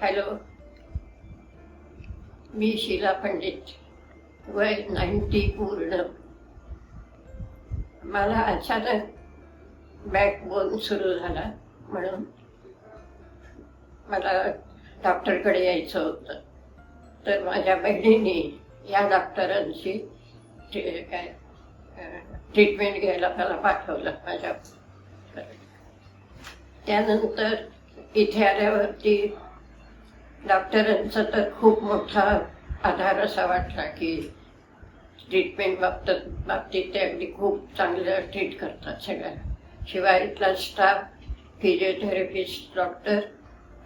Hello. मी शिला पंडित वय ninety पूर्ण. मला अचानक बॅकबोन सुरू झाला म्हणून मला डॉक्टरकडे यायचं होतं. तर माझ्या बहिणीने या डॉक्टरांशी काय ट्रीटमेंट घ्यायला मला पाठवलं माझ्या. त्यानंतर इथे आल्यावरती डॉक्टरांचा तर खूप मोठा आधार असा वाटला की ट्रीटमेंट बाबतीत बाबतीत ते अगदी खूप चांगलं ट्रीट करतात सगळ्या शिवाय इथला स्टाफ फिजिओथेरपिस्ट डॉक्टर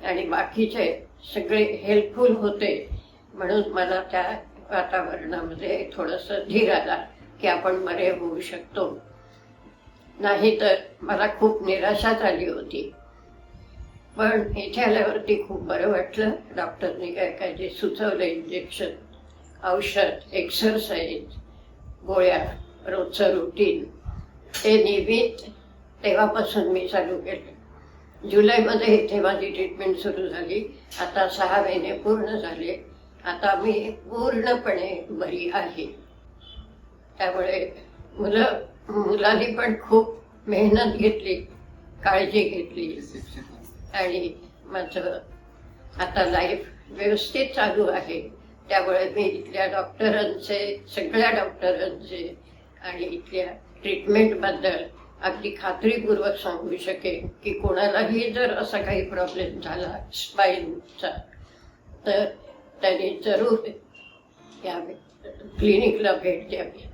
आणि बाकीचे सगळे हेल्पफुल होते. म्हणून मला त्या वातावरणामध्ये थोडंसं धीर आला की आपण बरे होऊ शकतो. नाही तर मला खूप निराशा झाली होती. पण इथे आल्यावरती खूप बरं वाटलं. डॉक्टरने काय काय जे सुचवलं इंजेक्शन औषध एक्सरसाइज गोळ्या रोजचं रुटीन ते नियमित तेव्हापासून मी चालू केलं. जुलैमध्ये इथे माझी ट्रीटमेंट सुरू झाली आता सहा महिने पूर्ण झाले. आता मी पूर्णपणे बरी आहे. त्यामुळे मुलं मुलांनी पण खूप मेहनत घेतली काळजी घेतली. आणि माझं आता लाईफ व्यवस्थित चालू आहे. त्यामुळे मी इथल्या डॉक्टरांचे सगळ्या डॉक्टरांचे आणि इथल्या ट्रीटमेंटबद्दल अगदी खात्रीपूर्वक सांगू शकेन की कोणालाही जर असा काही प्रॉब्लेम झाला स्पाईनचा तर त्याने जरूर या क्लिनिकला भेट द्यावी.